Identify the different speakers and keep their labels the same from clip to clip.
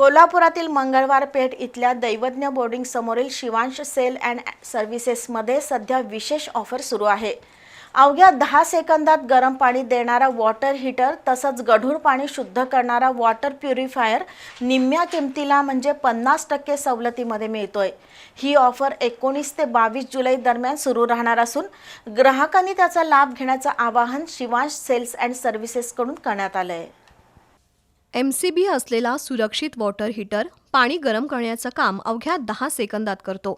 Speaker 1: कोल्हापुरातील मंगळवार पेठ इथल्या दैवज्ञ बोर्डिंग समोरील शिवांश सेल अँड सर्व्हिसेसमध्ये सध्या विशेष ऑफर सुरू आहे. अवघ्या दहा सेकंदात गरम पाणी देणारा वॉटर हीटर तसंच गढूळ पाणी शुद्ध करणारा वॉटर प्युरिफायर निम्म्या किमतीला म्हणजे पन्नास टक्के सवलतीमध्ये मिळतोय. ही ऑफर एकोणीस ते बावीस जुलै दरम्यान सुरू राहणार असून ग्राहकांनी त्याचा लाभ घेण्याचं आवाहन शिवांश सेल्स अँड सर्व्हिसेसकडून करण्यात आलं आहे
Speaker 2: एम सी बी असलेला सुरक्षित वॉटर हीटर पाणी गरम करण्याचं काम अवघ्या दहा सेकंदात करतो.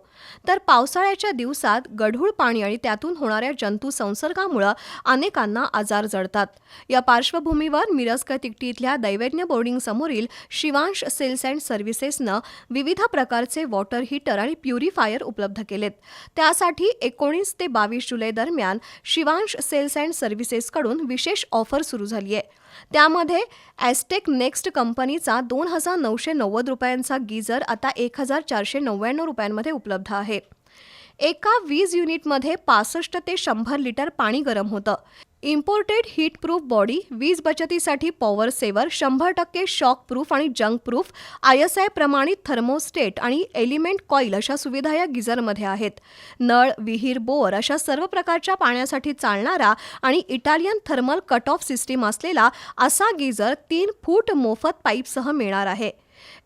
Speaker 2: तर पावसाळ्याच्या दिवसात गढूळ पाणी आणि त्यातून होणाऱ्या जंतू संसर्गामुळं अनेकांना आजार जडतात. या पार्श्वभूमीवर मिरजकर तिकटी इथल्या दैवज्ञ बोर्डिंग समोरील शिवांश सेल्स अँड सर्व्हिसेसनं विविध प्रकारचे वॉटर हीटर आणि प्युरिफायर उपलब्ध केलेत. त्यासाठी एकोणीस ते बावीस जुलै दरम्यान शिवांश सेल्स अँड सर्व्हिसेसकडून विशेष ऑफर सुरू झाली आहे त्यामध्ये ॲस्टेक नेक्स्ट कंपनीचा दोन हजार नऊशे नव्वद रुपयांचा गीझर आता एक हजार चारशे नव्याण्णव रुपयांमध्ये उपलब्ध आहे. एका वीज युनिटमध्ये पासष्ट ते शंभर लिटर पाणी गरम होतं. इम्पोर्टेड हीट प्रूफ बॉडी वीज बचतीसाठी पॉवर सेवर शंभर टक्के शॉक प्रूफ आणि junk proof I S I प्रमाणित थर्मोस्टेट आणि एलिमेंट कॉईल अशा सुविधा या गिझरमध्ये आहेत. नळ विहीर बोअर अशा सर्व प्रकारच्या पाण्यासाठी चालणारा आणि Italian thermal cut off system असलेला असा गिझर तीन फूट मोफत पाईपसह मिळणार आहे.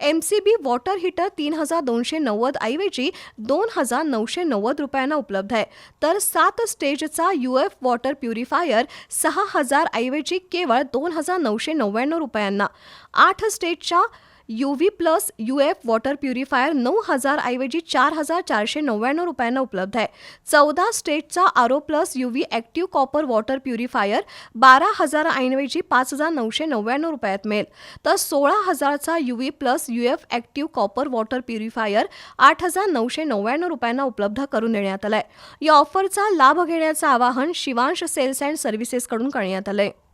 Speaker 2: M C B water heater तीन हजार दोनशे नव्वद ऐवजी दोन हजार नऊशे नव्वद रुपयांना उपलब्ध आहे. तर सात स्टेजचा यू एफ वॉटर प्युरिफायर सहा हजार ऐवजी केवळ दोन हजार नऊशे नव्याण्णव रुपयांना. आठ स्टेजच्या U V plus U F water purifier नऊ हजार ऐवजी चार हजार चारशे नव्याण्णव रुपयांना उपलब्ध आहे. चौदा स्टेटचा RO plus U V active copper water purifier बारा हजार ऐवजी पाच हजार नऊशे नव्याण्णव रुपयात मिळेल. तर सोळा हजारचा U V plus U F active copper water purifier आठ हजार नऊशे नव्याण्णव रुपयांना उपलब्ध करून देण्यात आला आहे या ऑफरचा लाभ घेण्याचं आवाहन शिवांश सेल्स अँड सर्व्हिसेसकडून करण्यात आलं आहे